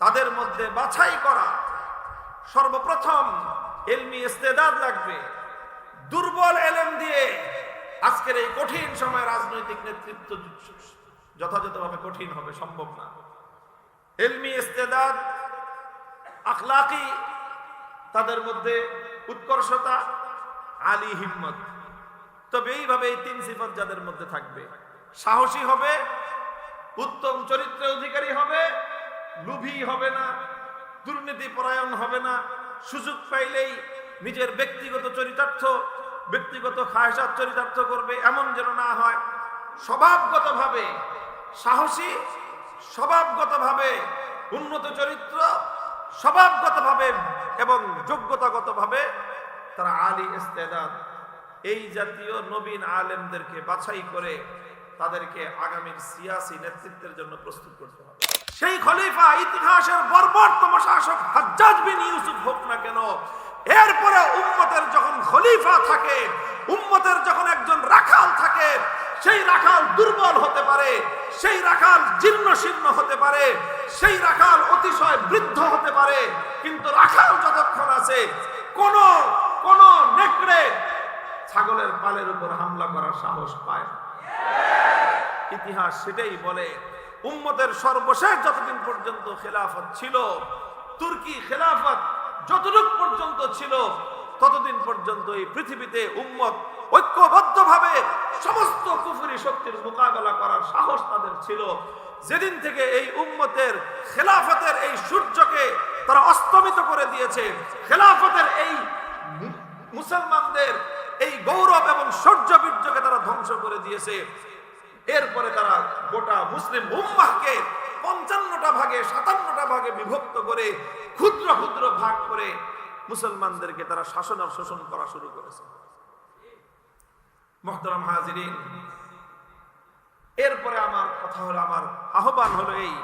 তাদের মধ্যে বাছাই করা। সর্বপ্রথম এলমি ইস্তেদাদ লাগবে। দুর্বল এলেম দিয়ে আজকের এই কঠিন সময় রাজনৈতিক নেতৃত্ব যথাযথভাবে কঠিন হবে, সম্ভব না। এলমি ইস্তেদাদ আখলাকি তাদের মধ্যে উৎকর্ষতা, আলী হিম্মত। তবে এইভাবে এই তিন সিফত যাদের মধ্যে থাকবে। সাহসী হবে, উত্তম চরিত্রের অধিকারী হবে লুভি হবে না, দুর্নীতি পরায়ণ হবে না। সুযোগ পাইলেই নিজের ব্যক্তিগত চরিতার্থ, ব্যক্তিগত খায়সাত চরিতার্থ করবে, এমন যেন না হয়। স্বভাবগতভাবে সাহসী, স্বভাবগতভাবে উন্নত চরিত্র, স্বভাবগতভাবে এবং যোগ্যতাগতভাবে তারা আলী ইস্তেদাদ। এই জাতীয় নবীন আলেমদেরকে বাছাই করে তাদেরকে আগামীর সিয়াসি নেতৃত্বের জন্য প্রস্তুত করতে হবে। সেই খলিফা ইতিহাসের বর্বরতম শাসক হাজ্জাজ বিন ইউসুফ হোক না কেন, এরপরে উম্মতের যখন খলিফা থাকে, উম্মতের যখন একজন রাখাল থাকে, সেই রাখাল দুর্বল হতে পারে, সেই রাখাল জীর্ণ শীর্ণ হতে পারে, সেই রাখাল অতিশয় বৃদ্ধ হতে পারে, কিন্তু রাখাল যতক্ষণ আছে, কোন কোন নেকড়ে ছাগলের পালের উপর হামলা করার সাহস পায় ইতিহাস সেটাই বলে উম্মতের সর্বশেষ যতদিন পর্যন্ত খেলাফত ছিল, তুর্কি খেলাফত যতটুক পর্যন্ত ছিল, ততদিন পর্যন্ত এই পৃথিবীতে উম্মত ঐক্যবদ্ধভাবে সমস্ত কুফুরি শক্তির মোকাবেলা করার সাহস তাদের ছিল। যেদিন থেকে এই উম্মতের খেলাফতের এই সূর্যকে তারা অস্তমিত করে দিয়েছে, খেলাফতের এই মুসলমানদের এই গৌরব এবং সূর্য বীর্যকে তারা ধ্বংস করে দিয়েছে। এরপরে তারা গোটা মুসলিম উম্মাহকে পঞ্চান্নটা ভাগে, সাতান্নটা ভাগে বিভক্ত করে ক্ষুদ্র ক্ষুদ্র ভাগ করে মুসলমানদেরকে তারা শাসন আর শোষণ করা শুরু করেছে। এরপরে আমার কথা হলো, আমার আহ্বান হলো এই,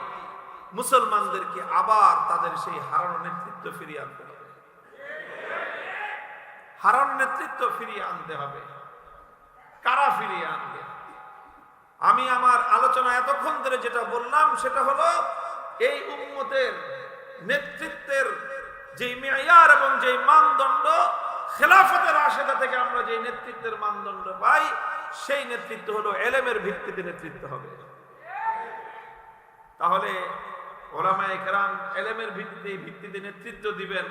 মুসলমানদেরকে আবার তাদের সেই হারানো নেতৃত্ব ফিরিয়ে আনতে হবে। হারানো নেতৃত্ব ফিরিয়ে আনতে হবে। কারা ফিরিয়ে আনবে? আমি আমার আলোচনা এতক্ষণ ধরে যেটা বললাম, সেটা হলো এই উম্মতের নেতৃত্বের যে মেয়ার এবং যে মানদণ্ড, খেলাফতের আশেদা থেকে আমরা যে নেতৃত্বের মানদণ্ড পাই, সেই নেতৃত্ব হলো এলেমের ভিত্তিতে নেতৃত্ব হবে। তাহলে এলেমের ভিত্তিতে ভিত্তিতে নেতৃত্ব দিবেন।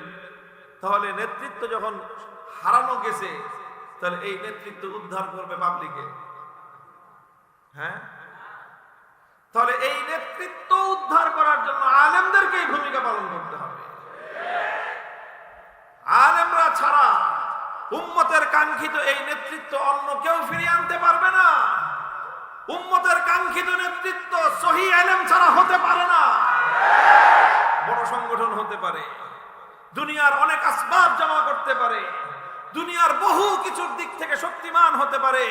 তাহলে নেতৃত্ব যখন হারানো গেছে, তাহলে এই নেতৃত্ব উদ্ধার করবে পাবলিকে। হ্যাঁ? তাহলে এই নেতৃত্ব উদ্ধার করার জন্য আলেমদেরকেই ভূমিকা পালন করতে হবে। আলেমরা ছাড়া উম্মতের কাঙ্ক্ষিত এই নেতৃত্ব অন্য কেউ ফিরিয়ে আনতে পারবে না। উম্মতের কাঙ্ক্ষিত নেতৃত্ব সহি আলেম ছাড়া হতে পারে না। বড় সংগঠন হতে পারে, দুনিয়ার অনেক আসবাব জমা করতে পারে, দুনিয়ার বহু কিছুর দিক থেকে শক্তিমান হতে পারে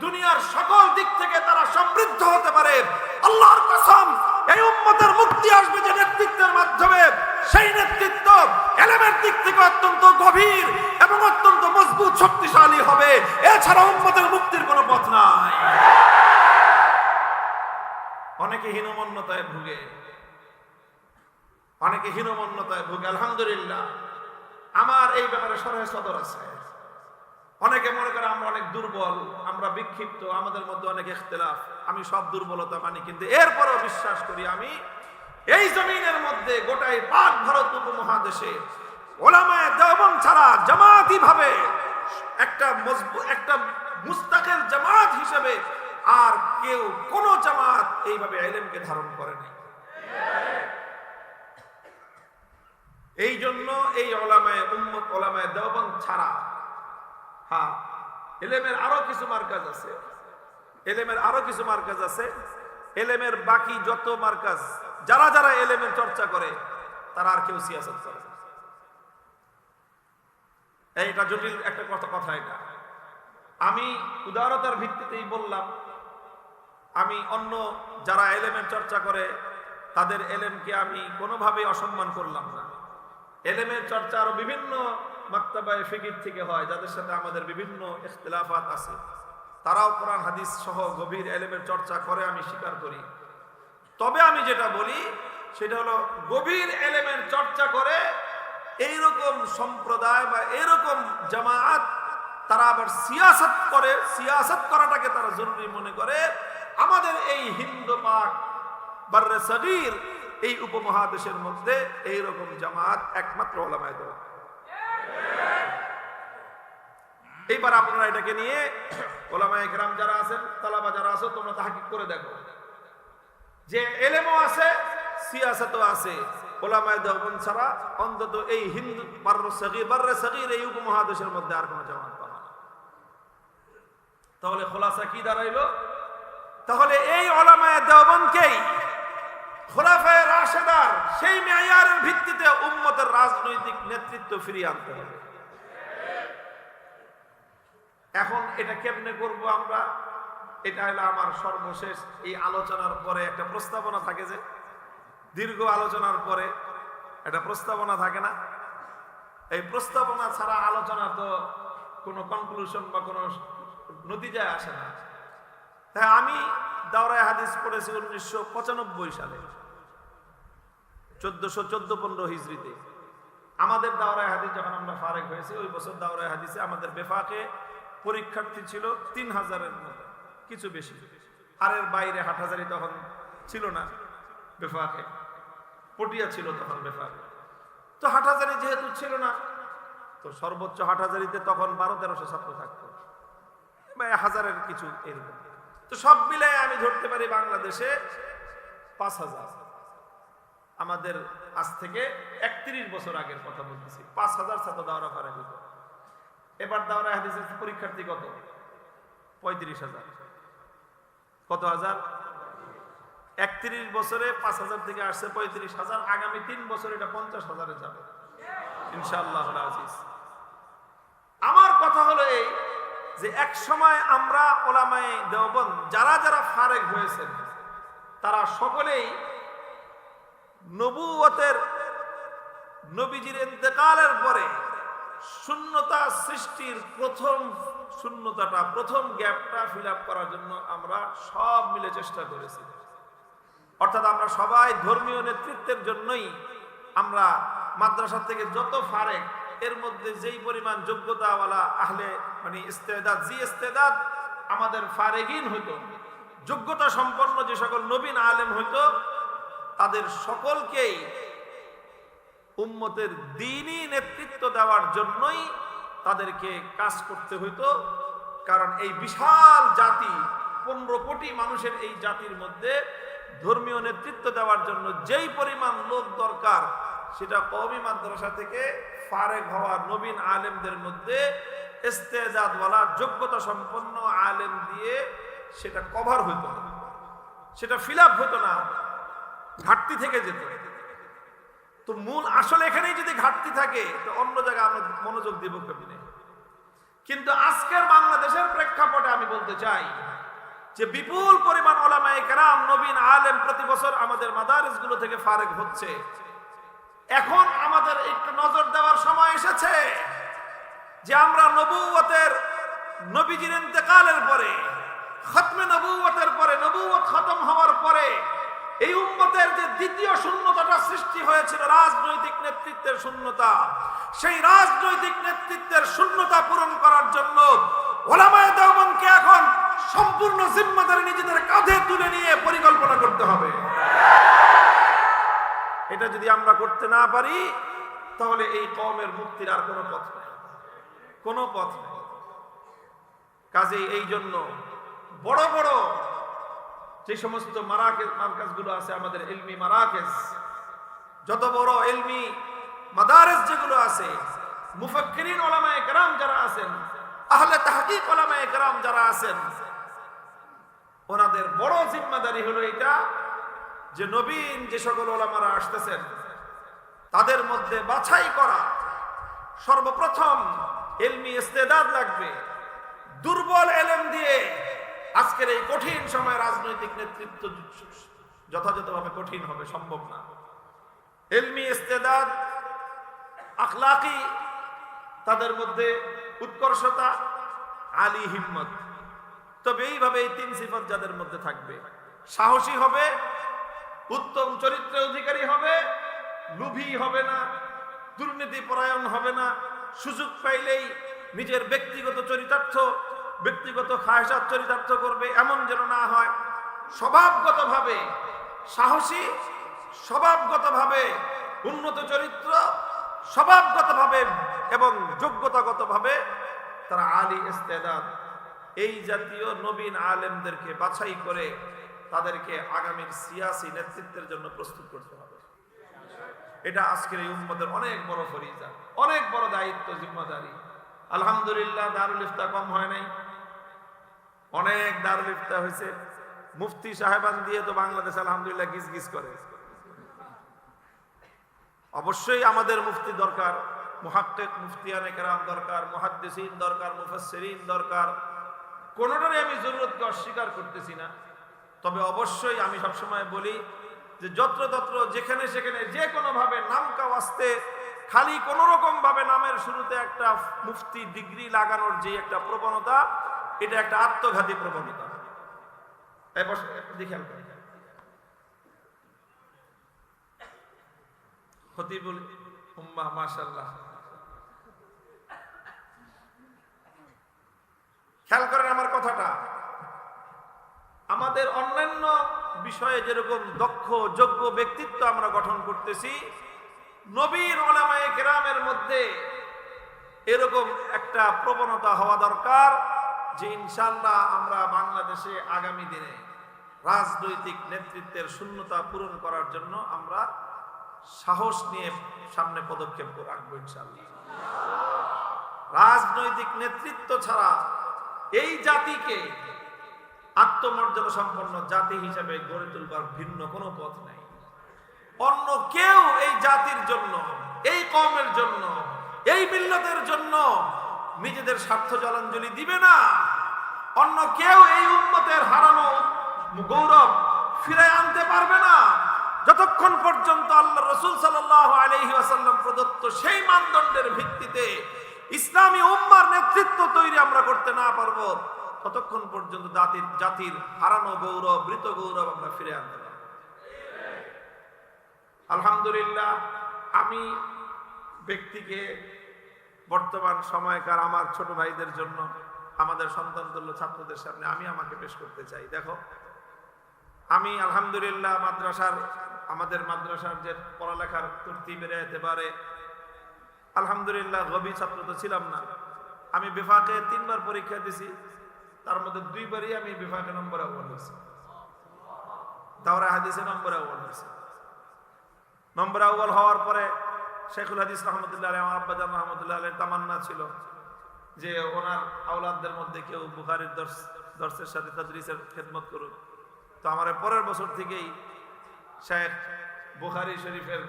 দুনিয়ার সকল দিক থেকে তারা সমৃদ্ধ হতে পারে। আল্লাহর কসম, এই উম্মতের মুক্তি আসবে যে নেতৃত্বের মাধ্যমে। সেই নেতৃত্ব এলেমের দিক থেকে অত্যন্ত গভীর এবং অত্যন্ত মজবুত, শক্তিশালী হবে। এছাড়া উম্মতের মুক্তির কোনো পথ নাই। অনেকে হীনমন্যতায় ভুগে। অনেকে হীনমন্যতায় ভুগে। আলহামদুলিল্লাহ, আমার এই ব্যাপারে সরহে সদর আছে। অনেকে মনে করে আমরা অনেক দুর্বল, আমরা বিক্ষিপ্ত, আমাদের মধ্যে অনেক ইখতিলাফ, আমি সব দুর্বলতা মানি, কিন্তু এরপরেও বিশ্বাস করি আমি, এই জমিনের মধ্যে গোটাই পাক ভারত উপমহাদেশে ওলামায় দেওবন ছাড়া জামাতি ভাবে একটা একটা মুস্তাকেল জামাত হিসেবে আর কেউ কোন জামাত এইভাবে এলেমকে ধারণ করে নাই। এই জন্য এই ওলামায় উম্মত, ওলামায় দেওবন ছাড়া হ্যাঁ এলেমের আরও কিছু মার্কাজ আছে। এলেমের আরও কিছু মার্কাজ আছে। এলেমের বাকি যত মার্কাজ, যারা যারা এলেমের চর্চা করে, তারা আর কেউ সিয়াসত করে না। এইটা জটিল একটা কথা কথা এটা। আমি উদারতার ভিত্তিতেই বললাম, আমি অন্য যারা এলেমের চর্চা করে, তাদের এলেমকে আমি কোনোভাবেই অসম্মান করলাম না। এলেমের চর্চা আরও বিভিন্ন মাক্তাবায় ফিকির থেকে হয়, যাদের সাথে আমাদের বিভিন্ন ইখতিলাফাত আছে। তারাও কোরআন, হাদিস সহ গভীর এলেমের চর্চা করে, আমি স্বীকার করি। তবে আমি যেটা বলি, সেটা হলো গভীর এলেমের চর্চা করে, এইরকম সম্প্রদায় বা এরকম জামায়াত তারা আবার সিয়াসত করে, সিয়াসত করাটাকে তারা জরুরি মনে করে। আমাদের এই হিন্দু পাক বার্রে সগীর এই উপমহাদেশের মধ্যে এই রকম জামাত একমাত্র ওলামায় দেওয়া এইবার আপনারা এটাকে নিয়ে ওলামায় গ্রাম যারা আছেন, তালাবা যারা আছো, তোমরা তাহাকিক করে দেখো। যে এলেমও আছে, সিয়াসতও আছে। ওলামায় দেওবন ছাড়া অন্তত এই হিন্দু বার্র সগীর বার্রে সগীর এই উপমহাদেশের মধ্যে আর কোনো জামাত না। তাহলে খোলাসা কি দাঁড়াইলো? তাহলে এই ওলামায় দেওবনকেই খোলাফায় রাশেদার সেই মেয়ারের ভিত্তিতে উম্মতের রাজনৈতিক নেতৃত্ব ফিরিয়ে আনতে হবে। এখন এটা কেমনে করব আমরা? এটা হলো আমার সর্বশেষ এই আলোচনার পরে একটা প্রস্তাবনা থাকে যে, দীর্ঘ আলোচনার পরে একটা প্রস্তাবনা থাকে না? এই প্রস্তাবনা ছাড়া আলোচনা তো কোনো কনক্লুশন বা কোনো নতিজায় আসে না। তাই আমি দাওরায় হাদিস পড়েছি উনিশশো পঁচানব্বই সালে, চোদ্দশো চোদ্দ পনেরো হিজড়িতে। আমাদের দাওরায় হাদিস যখন আমরা ফারেক হয়েছি, ওই বছর দাওরায় হাদিসে আমাদের বেফাকে পরীক্ষার্থী ছিল তিন হাজারের মতো কিছু বেশি। আর এর বাইরে হাটহাজারি তখন ছিল না বেফাকে। পটিয়া ছিল তখন বেফাকে তো হাটহাজারি যেহেতু ছিল না, তো সর্বোচ্চ হাটহাজারিতে তখন বারো, তেরোশো ছাত্র থাকতো। বা হাজারের কিছু এরকম। তো সব মিলে আমি ধরতে পারি বাংলাদেশে পাঁচ হাজার। আমাদের আজ থেকে একত্রিশ বছর আগের কথা বলতেছি। পাঁচ হাজার ছাত্র ফারে হইত এবার দাওরা হাদিসের পরীক্ষার্থী কত? পঁয়ত্রিশ হাজার। কত হাজার? একত্রিশ বছরে পাঁচ হাজার থেকে আসছে পঁয়ত্রিশ হাজার, আগামী তিন বছর এটা পঞ্চাশ হাজারে যাবে। ইনশাআল্লাহ আমার কথা হলো এই যে এক সময় আমরা ওলামায়ে দেওবন যারা যারা ফারেক হয়েছেন, তারা সকলেই নবুয়তের নবীজির ইন্তেকালের পরে শূন্যতা সৃষ্টির প্রথম শূন্যতাটা, প্রথম গ্যাপটা ফিল করার জন্য আমরা সব মিলে চেষ্টা করেছি। অর্থাৎ আমরা সবাই ধর্মীয় নেতৃত্বের জন্যই আমরা মাদ্রাসা থেকে যত ফারেক, এর মধ্যে যেই পরিমাণ যোগ্যতাওয়ালা আহলে মানে ইস্তেদাদ, জি ইস্তেদাদ, আমাদের ফারেগিন হইতো, যোগ্যতা সম্পন্ন যে সকল নবীন আলেম হইতো, তাদের সকলকেই উম্মতের দিনই নেতৃত্ব দেওয়ার জন্যই তাদেরকে কাজ করতে হইতো। কারণ এই বিশাল জাতি, পনেরো কোটি মানুষের এই জাতির মধ্যে ধর্মীয় নেতৃত্ব দেওয়ার জন্য যেই পরিমাণ লোক দরকার, সেটা কওমি মাদ্রাসা থেকে ফারেক হওয়া নবীন আলেমদের মধ্যে ইস্তেজাদওয়ালা যোগ্যতা সম্পন্ন আলেম দিয়ে সেটা কভার হইতো না। সেটা ফিল আপ হতো না, ঘাটতি থেকে যেত। তো মূল আসলে এখানেই যদি ঘাটতি থাকে, তো অন্য জায়গায় আমরা মনোযোগ দিব কেমনে কিন্তু আজকের বাংলাদেশের প্রেক্ষাপটে আমি বলতে চাই যে বিপুল পরিমাণ ওলামায়ে কেরাম, নবীন আলেম প্রতি বছর আমাদের মাদারিসগুলো থেকে ফারেক হচ্ছে। এখন আমাদের একটু নজর দেওয়ার সময় এসেছে যে আমরা নবুয়তের নবীজির ইন্তেকালের পরে, খতমে নবুয়তের পরে নবুয়ত খতম হওয়ার পরে এই উম্মতের যে দ্বিতীয় শূন্যতাটা সৃষ্টি হয়েছিল রাজনৈতিক নেতৃত্বের শূন্যতা, সেই রাজনৈতিক নেতৃত্বের শূন্যতা পূরণ করার জন্য ওলামায়ে দেওবন্দকে এখন সম্পূর্ণ জিম্মাদারি নিজেদের কাঁধে তুলে নিয়ে পরিকল্পনা করতে হবে। এটা যদি আমরা করতে না পারি, তাহলে এই কমের মুক্তির আর কোনো পথ নেই। কোনো পথ নেই। কাজেই এই জন্য বড় বড় যে সমস্ত মারাকেজ মার্কাজগুলো আছে আমাদের এলমি মারাকেজ, যত বড় এলমি মাদারেস যেগুলো আছে, মুফাক্কিরিন ওলামায়ে কেরাম যারা আছেন, আহলে তাহকিক ওলামায়ে কেরাম যারা আছেন, ওনাদের বড় জিম্মাদারি হলো এটা যে নবীন যে সকল ওলামারা আসতেছেন, তাদের মধ্যে বাছাই করা, সর্বপ্রথম এলমি ইস্তেদাদ লাগবে, দুর্বল এলেম দিয়ে আজকের এই কঠিন সময় রাজনৈতিক নেতৃত্ব যথাযথভাবে কঠিন হবে, সম্ভব না। এলমি ইস্তেদাদ, আখলাকি তাদের মধ্যে উৎকর্ষতা, আলী হিম্মত। তবে এইভাবে এই তিন সিফত যাদের মধ্যে থাকবে, সাহসী হবে, উত্তম চরিত্রের অধিকারী হবে, লুভি হবে না দুর্নীতি পরায়ণ হবে না, সুযোগ পাইলেই নিজের ব্যক্তিগত চরিতার্থ ব্যক্তিগত খায়সাত চরিতার্থ করবে, এমন যেন না হয়। স্বভাবগতভাবে সাহসী, স্বভাবগতভাবে উন্নত চরিত্র, স্বভাবগতভাবে এবং যোগ্যতাগতভাবে তারা আলী ইস্তেদাদ। এই জাতীয় নবীন আলেমদেরকে বাছাই করে তাদেরকে আগামীর সিয়াসি নেতৃত্বের জন্য প্রস্তুত করতে হবে। এটা আজকের এই উম্মতের অনেক বড় ফরিজা, অনেক বড় দায়িত্ব জিম্মাদারি। আলহামদুলিল্লাহ, দারুল ইফতা কম হয় নাই। অনেক দারুল ইফতা হয়েছে। মুফতি সাহেবান দিয়ে তো বাংলাদেশ আলহামদুলিল্লাহ গিজ গিজ করে। অবশ্যই আমাদের মুফতি দরকার, মুহাক্কিক মুফতিয়ানে কেরাম দরকার, মুহাদ্দিসিন দরকার, মুফাসসিরিন দরকার। কোনোটারই আমি জরুরতকে অস্বীকার করতেছি না। তবে অবশ্যই আমি সবসময় বলি যে যত্রতত্র যেখানে সেখানে যে কোনোভাবে নাম কাওয়াস্তে খালি কোনোরকমভাবে নামের শুরুতে একটা মুফতি ডিগ্রি লাগানোর যে একটা প্রবণতা এটা একটা আত্মঘাতী প্রবণতা। খতিবুল উম্মাহ মাশাল্লাহ খেয়াল করেন আমার কথাটা। আমাদের অন্যান্য বিষয়ে যেরকম দক্ষ, যোগ্য ব্যক্তিত্ব আমরা গঠন করতেছি নবীন ওলামায়ে কেরামের মধ্যে এরকম একটা প্রবণতা হওয়া দরকার। যে ইনশাল্লাহ আমরা বাংলাদেশে আগামী দিনে রাজনৈতিক নেতৃত্বের শূন্যতা পূরণ করার জন্য আমরা সাহস নিয়ে সামনে পদক্ষেপ রাখব ইনশাল্লাহ রাজনৈতিক নেতৃত্ব ছাড়া এই জাতিকে আত্মমর্যাদা সম্পন্ন জাতি হিসেবে গড়ে তুলবার ভিন্ন কোনো পথ নাই। অন্য কেউ এই জাতির জন্য, এই কমের জন্য, এই মিল্লতের জন্য নিজেদের স্বার্থ জলাঞ্জলি দিবে না। অন্য কেউ এই উন্মতের হারানো গৌরব ফিরে আনতে পারবে না। যতক্ষণ পর্যন্ত আল্লাহ রসুল সাল্লাহ আলহি আসাল্লাম প্রদত্ত সেই মানদণ্ডের ভিত্তিতে ইসলামী উম্মার নেতৃত্ব তৈরি আমরা করতে না পারব, ততক্ষণ পর্যন্ত জাতির জাতির হারানো গৌরব, মৃত গৌরব আমরা ফিরে আনতে আলহামদুলিল্লাহ, আমি ব্যক্তিকে বর্তমান সময়কার আমার ছোট ভাইদের জন্য, আমাদের সন্তান তুল্য ছাত্রদের সামনে আমি আমাকে পেশ করতে চাই। দেখো, আমি আলহামদুলিল্লাহ মাদ্রাসার, আমাদের মাদ্রাসার যে পড়ালেখার তুর্তি বেড়ে যেতে পারে, আলহামদুলিল্লাহ গভী ছাত্র তো ছিলাম না। আমি বিভাগে তিনবার পরীক্ষা দিছি, তার মধ্যে দুইবারই আমি বিভাগে নম্বর আহ্বান হয়েছি। দাওরা হাদিসে নম্বর আহ্বান হয়েছে। নম্বর আউ্বাল হওয়ার পরে শেখুল হাদিস রহমতুল্লাহ আমার আব্বাজান রহমতুল্লাহ আলের তামান্না ছিল যে ওনার আওলাদদের মধ্যে কেউ বুখারির দর্শ, দর্শের সাথে তাদরিসের খেদমত করুক। তো আমার পরের বছর থেকেই শেখ বুখারি শরীফের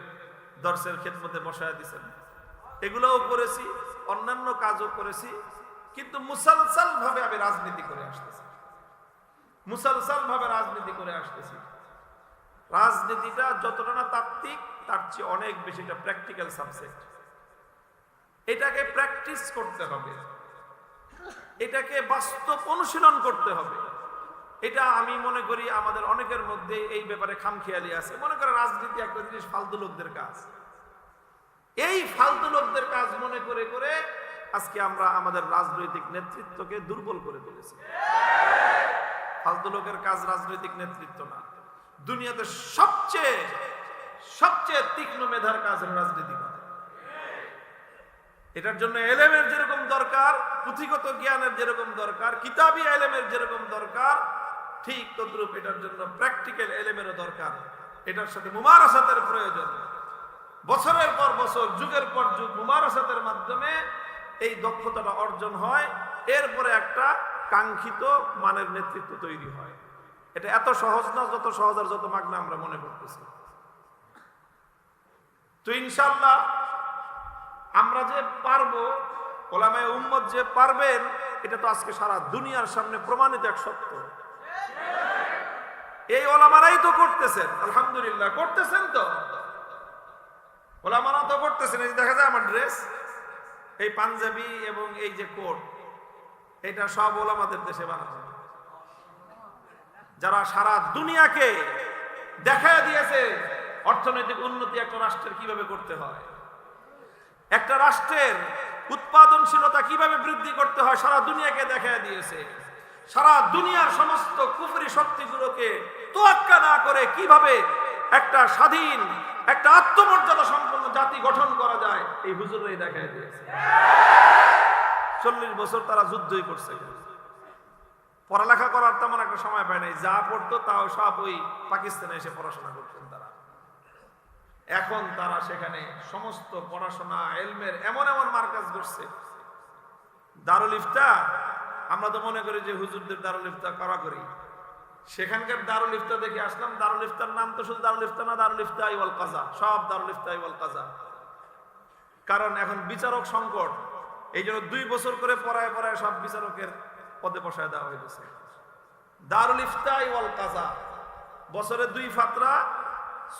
দর্শের খেদমতে বসায় দিছেন। এগুলোও করেছি, অন্যান্য কাজও করেছি, কিন্তু মুসালসাল ভাবে আমি রাজনীতি করে আসতেছি। মুসালসাল ভাবে রাজনীতি করে আসতেছি। রাজনীতিটা যতটা না তাত্ত্বিক তার চেয়ে অনেক বেশি এটা প্র্যাকটিক্যাল সাবজেক্ট এটাকে প্র্যাকটিস করতে হবে। এটাকে বাস্তব অনুশীলন করতে হবে। এটা আমি মনে করি আমাদের অনেকের মধ্যে এই ব্যাপারে খামখেয়ালি আছে। মনে করে রাজনীতি একটা জিনিস ফালতু লোকদের কাজ। এই ফালতু লোকদের কাজ মনে করে করে আজকে আমরা আমাদের রাজনৈতিক নেতৃত্বকে দুর্বল করে তুলেছি। ফালতু লোকের কাজ রাজনৈতিক নেতৃত্ব না। দুনিয়াতে সবচেয়ে সবচেয়ে তীক্ষ্ণ মেধার কাজ হলো রাজনীতি করা। এটার জন্য এলেমের যেরকম দরকার, পুঁথিগত জ্ঞানের যেরকম দরকার, কিতাবি এলেমের যেরকম দরকার, ঠিক তদ্রুপ এটার জন্য প্র্যাকটিক্যাল এলেমেরও দরকার। এটার সাথে মুমারাসাতের প্রয়োজন। বছরের পর বছর, যুগের পর যুগ, মুমারাসাতের মাধ্যমে এই দক্ষতাটা অর্জন হয়। এরপরে একটা কাঙ্ক্ষিত মানের নেতৃত্ব তৈরি হয়। এটা এত সহজ না, যত সহজ আর যত মাগনা আমরা মনে করতেছি। তো ইনশাল্লাহ আমরা যে পারব, ওলামায় উম্মত যে পারবেন, এটা তো আজকে সারা দুনিয়ার সামনে প্রমাণিত এক সত্য। এই ওলামারাই তো করতেছেন, আলহামদুলিল্লাহ, করতেছেন তো। ওলামারা তো করতেছেন, এই দেখা যায় আমার ড্রেস, এই পাঞ্জাবি এবং এই যে কোট, এটা সব ওলামাদের দেশে বানানো। যারা সারা দুনিয়াকে দেখা দিয়েছে অর্থনৈতিক উন্নতি একটা রাষ্ট্রের কীভাবে করতে হয়? একটা রাষ্ট্রের উৎপাদনশীলতা কীভাবে বৃদ্ধি করতে হয় সারা দুনিয়াকে দেখা দিয়েছে। সারা দুনিয়ার সমস্ত কুফরি শক্তিগুলোকে তোয়াক্কা না করে কীভাবে একটা স্বাধীন, একটা আত্মমর্যাদা সম্পন্ন জাতি গঠন করা যায়, এই হুজুরাই দেখা দিয়েছে। চল্লিশ বছর তারা যুদ্ধই করছে পড়ালেখা করার তেমন একটা সময় পায় নাই। যা পড়তো তাও সব ওই পাকিস্তানে এসে পড়াশোনা করতেন তারা। এখন তারা সেখানে সমস্ত পড়াশোনা, এলমের এমন এমন মার্কাজ করছে। দারুল ইফতা আমরা তো মনে করি যে হুজুরদের দারুল ইফতা করা করি। সেখানকার দারুল ইফতা দেখে আসলাম, দারুল ইফতার নাম তো শুধু দারুল ইফতা না, দারুল ইফতা ইওয়াল কাজা সব দারুল ইফতা ইওয়াল কাজা কারণ এখন বিচারক সংকট এই জন্য দুই বছর করে পড়ায় পড়ায় সব বিচারকের পদে বসায় দেওয়া হয়েছে দারুল ইফতা ইওয়াল কাজা বছরে দুই ফাতরা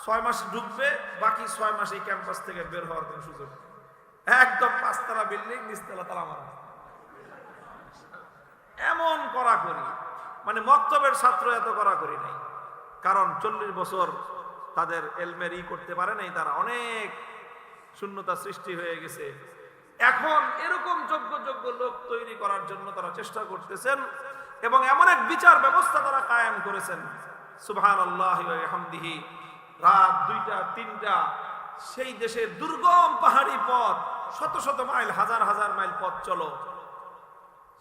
ছয় মাস ঢুকবে, বাকি ছয় মাস এই ক্যাম্পাস থেকে বের হওয়ার কোনো সুযোগ একদম পাঁচতলা বিল্ডিং নিচতলা তালা মারা। এমন করা করি মানে মক্তবের ছাত্র এত করা করি নাই। কারণ চল্লিশ বছর তাদের এলমের ই করতে পারে নাই, তারা অনেক শূন্যতা সৃষ্টি হয়ে গেছে। এখন এরকম যোগ্য যোগ্য লোক তৈরি করার জন্য তারা চেষ্টা করতেছেন এবং এমন এক বিচার ব্যবস্থা তারা কায়েম করেছেন। সুবহান আল্লাহ হামদিহি রাত দুইটা, তিনটা, সেই দেশের দুর্গম পাহাড়ি পথ, শত শত মাইল, হাজার হাজার মাইল পথ চলো।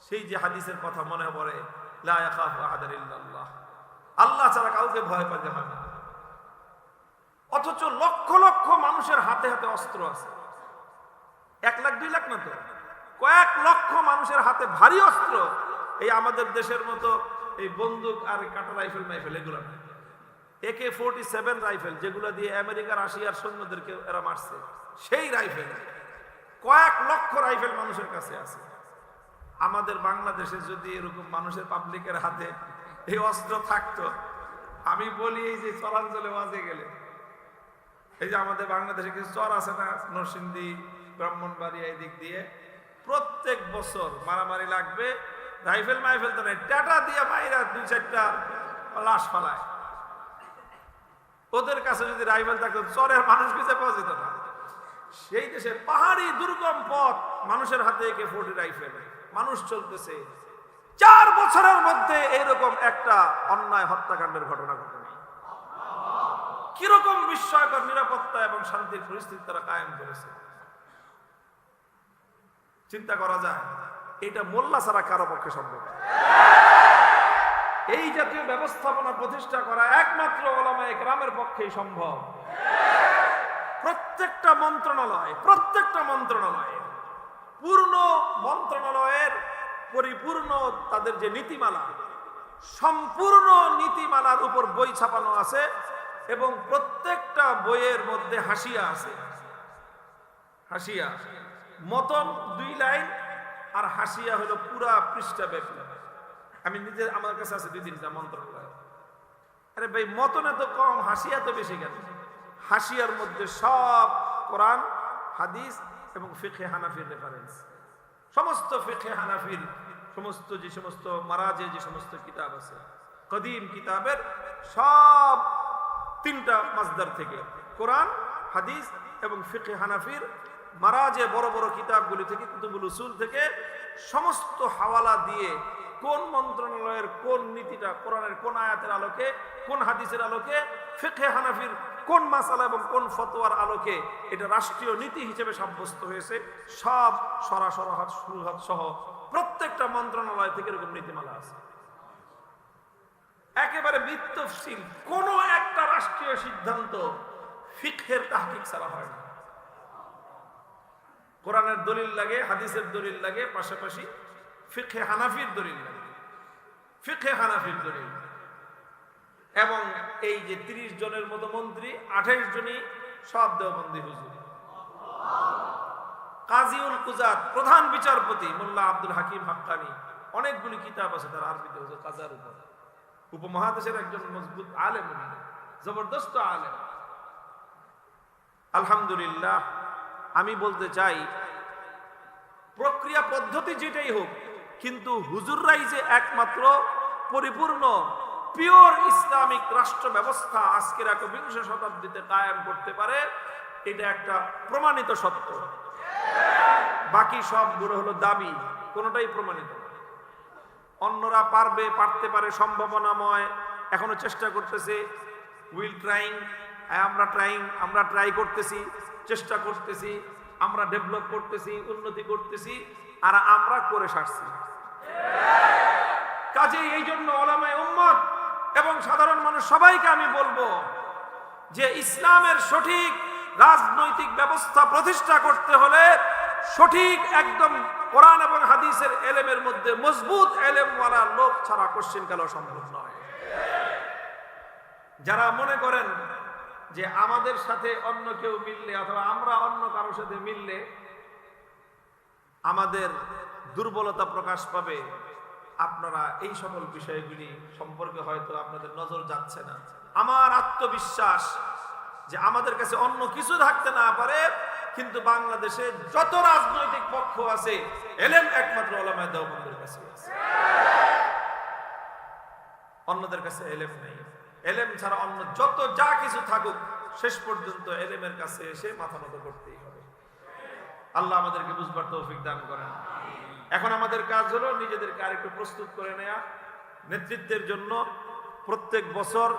সেই যে হাদিসের কথা মনে পড়ে। আল্লাহ ছাড়া কাউকে ভয় পাতে হয় না। অথচ লক্ষ লক্ষ মানুষের হাতে হাতে অস্ত্র আছে। এক লাখ, দুই লাখ না তো? কয়েক লক্ষ মানুষের হাতে ভারী অস্ত্র। এই আমাদের দেশের মতো এই বন্দুক আর কাটা রাইফেল, মাইফেল, এগুলো না। একে ফোর্টি সেভেন রাইফেল, যেগুলো দিয়ে আমেরিকা রাশিয়ার সৈন্যদেরকে এরা মারছে, সেই রাইফেল। কয়েক লক্ষ রাইফেল মানুষের কাছে আছে। আমাদের বাংলাদেশে যদি এরকম মানুষের পাবলিকের হাতে এই অস্ত্র থাকতো, আমি বলি এই যে চরাঞ্চলে মাঝে গেলে। এই যে আমাদের বাংলাদেশে কিছু চর আছে না, নরসিংদী, ব্রাহ্মণবাড়িয়া, এই দিক দিয়ে, প্রত্যেক বছর মারামারি লাগবে রাইফেল মাইফেল তো নাই, টাটা দিয়ে মাইরা দুই চারটা লাশ ফালায়। ওদের কাছে যদি রাইফেল থাকতো, চরের মানুষ খুঁজে পাওয়া যেত না। সেই দেশে পাহাড়ি দুর্গম পথ মানুষের হাতে একে ফোর্টি রাইফেল মানুষ চলতেছে। চার বছরের মধ্যে এইরকম একটা অন্যায় হত্যাকাণ্ডের ঘটনা ঘটেনি কীরকম বিস্ময়কর নিরাপত্তা এবং শান্তির পরিস্থিতি তারা কায়েম করেছে। চিন্তা করা যায়, এটা মোল্লা ছাড়া কারও পক্ষে সম্ভব। এই জাতীয় ব্যবস্থাপনা প্রতিষ্ঠা করা একমাত্র ওলামায়ে গ্রামের পক্ষেই সম্ভব। প্রত্যেকটা মন্ত্রণালয়, প্রত্যেকটা মন্ত্রণালয়ে, পূর্ণ মন্ত্রণালয়ের পরিপূর্ণ তাদের যে নীতিমালা, সম্পূর্ণ নীতিমালার উপর বই ছাপানো আছে এবং প্রত্যেকটা বইয়ের মধ্যে হাসিয়া আছে। হাসিয়া। মতন দুই লাইন আর হাসিয়া হলো পুরা পৃষ্ঠা ব্যাপী আমি নিজে আমার কাছে আছে দুই তিনটা মন্ত্রণালয়। আরে ভাই মতন এত কম হাসিয়া তো বেশি কেন? হাসিয়ার মধ্যে সব কোরআন, হাদিস এবং ফিখে হানাফির রেফারেন্স সমস্ত ফিখে হানাফির, সমস্ত যে সমস্ত মারাজে যে সমস্ত কিতাব আছে, কদিম কিতাবের সব তিনটা মাজদার থেকে কোরআন, হাদিস এবং ফিখে হানাফির মারাজে বড় বড় কিতাবগুলি থেকে, কুতুবুল উসুল থেকে সমস্ত হাওয়ালা দিয়ে কোন মন্ত্রণালয়ের কোন নীতিটা কোরআনের কোন আয়াতের আলোকে, কোন হাদিসের আলোকে ফিখে হানাফির কোন মাসালা এবং কোন ফতোয়ার আলোকে এটা রাষ্ট্রীয় নীতি হিসেবে সাব্যস্ত হয়েছে, সব সরাসর হাত সুহাত সহ প্রত্যেকটা মন্ত্রণালয় থেকে এরকম নীতিমালা আছে। একেবারে বৃত্তশীল কোন একটা রাষ্ট্রীয় সিদ্ধান্ত ফিকহের তাহকিক ছাড়া হয় না। কোরআনের দলিল লাগে, হাদিসের দলিল লাগে, পাশাপাশি হানাফির দলিল হানাফির দলিল। এবং এই যে তিরিশ জনের মতো মন্ত্রী, আঠাইশ জনই সব হুজুর। কাজীউল কুজাত, প্রধান বিচারপতি মোল্লা আব্দুল হাকিম হাক্কানি, অনেকগুলি কিতাব আছে তার আরবিতে হুজুর কাজার উপর। উপমহাদেশের একজন মজবুত আলেম জবরদস্ত আলেম। আলহামদুলিল্লাহ, আমি বলতে চাই, প্রক্রিয়া পদ্ধতি যেটাই হোক কিন্তু হুজুররাই যে একমাত্র পরিপূর্ণ পিওর ইসলামিক রাষ্ট্র ব্যবস্থা আজকের একবিংশ শতাব্দীতে কায়েম করতে পারে, এটা একটা প্রমাণিত সত্য। বাকি সবগুলো হলো দাবি, কোনোটাই প্রমাণিত অন্যরা পারবে, পারতে পারে, সম্ভাবনাময়। এখনও চেষ্টা করতেছে উইল ট্রাইং আমরা ট্রাইং আমরা ট্রাই করতেছি, চেষ্টা করতেছি, আমরা ডেভেলপ করতেছি, উন্নতি করতেছি। আর আমরা করে সারছি। কাজেই এই জন্য ওলামায় উম্মত এবং সাধারণ মানুষ সবাইকে আমি বলব যে ইসলামের সঠিক রাজনৈতিক ব্যবস্থা প্রতিষ্ঠা করতে হলে সঠিক একদম কোরআন এবং হাদিসের এলেমের মধ্যে মজবুত এলেমওয়ালা লোক ছাড়া কোশ্চিন কালো সম্ভব নয়। যারা মনে করেন যে আমাদের সাথে অন্য কেউ মিললে অথবা আমরা অন্য কারোর সাথে মিললে আমাদের দুর্বলতা প্রকাশ পাবে। আপনারা এই সকল বিষয়গুলি সম্পর্কে হয়তো আপনাদের নজর যাচ্ছে না। আমার আত্মবিশ্বাস যে আমাদের কাছে অন্য কিছু থাকতে না পারে, কিন্তু বাংলাদেশে যত রাজনৈতিক পক্ষ আছে, এলেম একমাত্র ওলামায় দেওবন্দের কাছে অন্যদের কাছে এলেম নেই। এলেম ছাড়া অন্য যত যা কিছু থাকুক, শেষ পর্যন্ত এলেমের কাছে এসে মাথা মতো করতেই হবে। আল্লাহ আমাদেরকে বুঝবার তৌফিক দান করেন। এখন আমাদের কাজ হলো নিজেদেরকে আরেকটু প্রস্তুত করে নেয়া। নেতৃত্বের জন্য প্রত্যেক বছর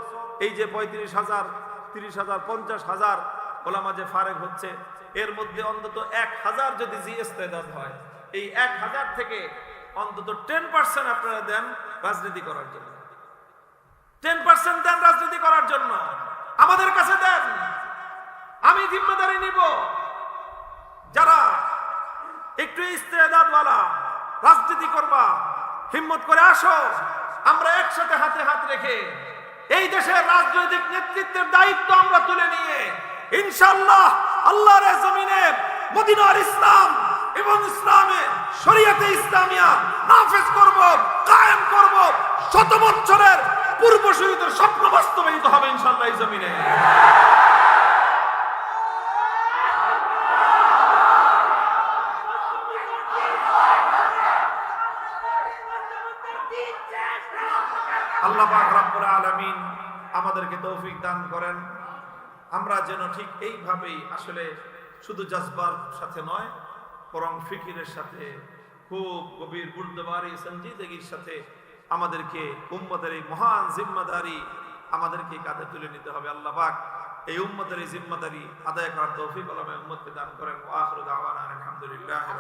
এই যে পঁয়ত্রিশ হাজার, তিরিশ হাজার, পঞ্চাশ হাজার ওলামা যে ফারেক হচ্ছে, এর মধ্যে অন্তত এক হাজার যদি জি জিএসতেদাত হয়, এই এক হাজার থেকে অন্তত টেন পার্সেন্ট আপনারা দেন রাজনীতি করার জন্য। টেন পার্সেন্ট দেন রাজনীতি করার জন্য। আমাদের কাছে দেন। আমি জিম্মেদারি নিব। একটু ইস্তেদাদওয়ালা রাজনীতি করবা, হিম্মত করে আসো, আমরা একসাথে হাতে হাত রেখে এই দেশের রাজনৈতিক নেতৃত্বের দায়িত্ব আমরা তুলে নিয়ে ইনশাল্লাহ আল্লাহর জমিনে মদিনার ইসলাম এবং ইসলামে শরীয়তে ইসলামিয়া নাফেজ করব, কায়েম করব শত বছরের পূর্বসূরীদের স্বপ্ন বাস্তবায়িত হবে ইনশাল্লাহ এই জমিনে আল্লাহ পাক রব্বুল আলামিন আমাদেরকে তৌফিক দান করেন। আমরা যেন ঠিক এইভাবেই আসলে শুধু জজবার সাথে নয়, বরং ফিকিরের সাথে, খুব গভীর বুর্দবারি সঞ্জিদগির সাথে আমাদেরকে, উম্মতের এই মহান জিম্মাদারি আমাদেরকে কাঁধে তুলে নিতে হবে। আল্লাহ পাক এই উম্মতের এই জিম্মাদারি আদায় করার তৌফিক আলমে উম্মতকে দান করেন। আলহামদুলিল্লাহি